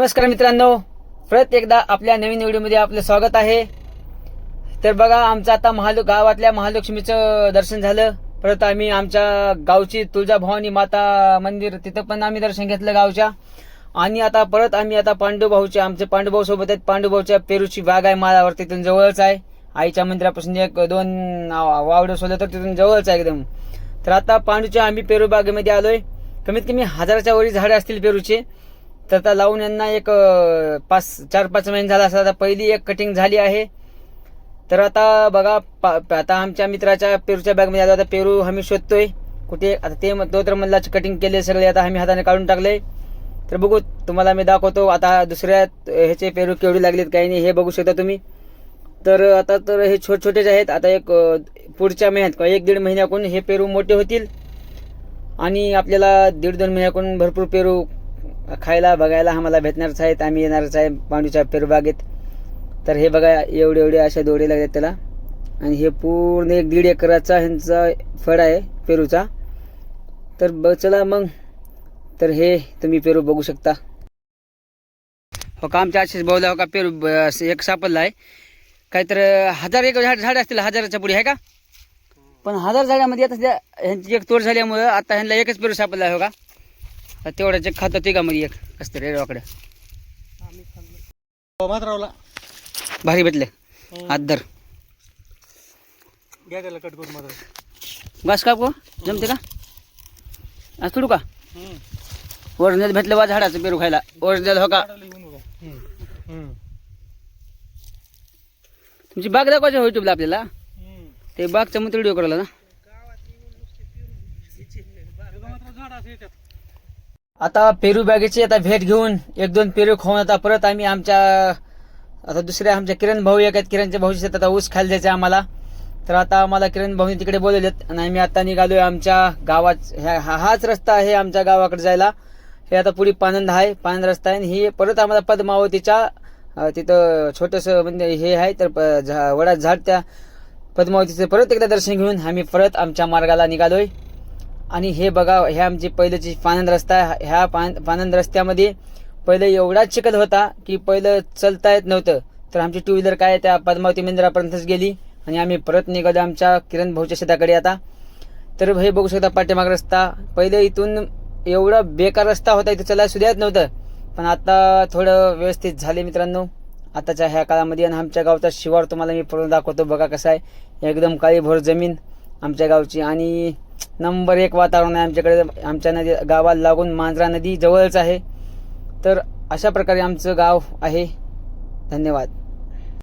नमस्कार मित्रांनो. परत एकदा आपल्या नवीन व्हिडिओमध्ये आपलं स्वागत आहे. तर बघा आमचं आता महाल गावातल्या महालक्ष्मीचं दर्शन झालं. परत आम्ही आमच्या गावची तुळजाभवानी माता मंदिर तिथं पण आम्ही दर्शन घेतलं गावच्या. आणि आता परत आम्ही आता पांडूभाऊच्या आमचे पांडुभाऊ सोबत आहेत. पांडुभाऊच्या पेरूची बाग आहे माळावर तिथून जवळच आहे. आईच्या मंदिरापासून एक दोन वावडं सोडलं तर तिथून जवळच आहे एकदम. तर आता पांडूच्या आम्ही पेरू बागेमध्ये आलोय. कमीत कमी हजाराच्या वरी झाडे असतील पेरूचे. तर आता लावून यांना एक पाच चार पाच महिने झाला असं आता पहिली एक कटिंग झाली आहे. तर आता बघा पा- आता आमच्या मित्राच्या पेरूच्या बॅगमध्ये आता पेरू आम्ही शोधतोय. कुठे आता ते म- तो तर म्हणला कटिंग केले सगळे आता आम्ही हाताने काढून टाकले. तर बघू तुम्हाला मी दाखवतो आता दुसऱ्या ह्याचे पेरू केवढे लागलेत काही नाही हे बघू शकता तुम्ही. तर आता तर हे छोटे छोटेच आहेत आता एक पुढच्या महिन्यात किंवा एक दीड महिन्याकून हे पेरू मोठे होतील. आणि आपल्याला दीड दोन महिन्याकून भरपूर पेरू खायला बघायला आम्हाला भेटणारच आहेत. आम्ही येणारच आहे पांडूच्या पेरबागेत. तर हे बघा एवढे एवढे अशा दोडे लागतात त्याला. आणि हे पूर्ण एक दीड एकराचा ह्यांचा फळ आहे पेरूचा. तर ब चला मग. तर हे तुम्ही पेरू बघू शकता. हो का आमच्या आशिष भाऊला हो का पेरू ब- असं एक सापडला आहे. काहीतर हजार एक झाड झाड असतील हजाराच्या पुढे आहे का? पण हजार झाडामध्ये आता सध्या ह्यांची एक तोड झाल्यामुळं आता ह्यांना एकच पेरू सापडला आहे हो का? तेवढ्याच एक खातं तिघामध्ये एक असतं रेडवाकडे मात्रावला भारी भेटले. आदर घ्या त्याला कट करून मात्र बस का को जमते का? आज तुडू का? ओरिजिनल भेटलं बा झाडाचं पेरू खायला. ओरिजिनल हो का? तुमची बाग दाखवायची हो युट्यूबला आपल्याला? ते बागचा मग व्हिडिओ करायला ना? आता पेरू बागेची आता भेट घेऊन एक दोन पेरू खाऊन आता परत आम्ही आमच्या आता दुसऱ्या आमच्या किरण भाऊ एक आहेत. किरणच्या भाऊची आता ऊस खायला द्यायचे आम्हाला. तर आता आम्हाला किरण भाऊनी तिकडे बोलवलेत आणि आम्ही आता निघालोय आमच्या गावात. ह्या हा हाच रस्ता आहे आमच्या गावाकडे जायला. हे आता पुढे पानंद आहे पानंद रस्ता आहे. आणि हे परत आम्हाला पद्मावतीच्या तिथं छोटंसं म्हणजे हे आहे. तर प- झा- झाड त्या पद्मावतीचं परत एकदा दर्शन घेऊन आम्ही परत आमच्या मार्गाला निघालोय. आणि हे बघा हे आमची पहिल्याची पानंद रस्ता आहे ह्या पान पानंद रस्त्यामध्ये पहिलं एवढा चिखल होता की पहिलं चलता येत नव्हतं. तर आमची टू व्हीलर काय त्या पद्मावती मंदिरापर्यंतच गेली आणि आम्ही परत निघालो आमच्या किरण भाऊच्या शेताकडे आता. तर हे बघू शकता पाठीमाग रस्ता. पहिले इथून एवढा बेकार रस्ता होता इथं चला सुद्धा येत नव्हतं. पण आता थोडं व्यवस्थित झाले मित्रांनो. आताच्या ह्या काळामध्ये आणि आमच्या गावचा शिवार तुम्हाला मी पूर्ण दाखवतो. बघा कसा आहे. एकदम काळीभोर जमीन आमच्या गावची. आणि नंबर एक वातावरण आहे आमच्याकडे. आमच्या नदी गावाला लागून मांजरा नदी जवळच आहे. तर अशा प्रकारे आमचं गाव आहे. धन्यवाद.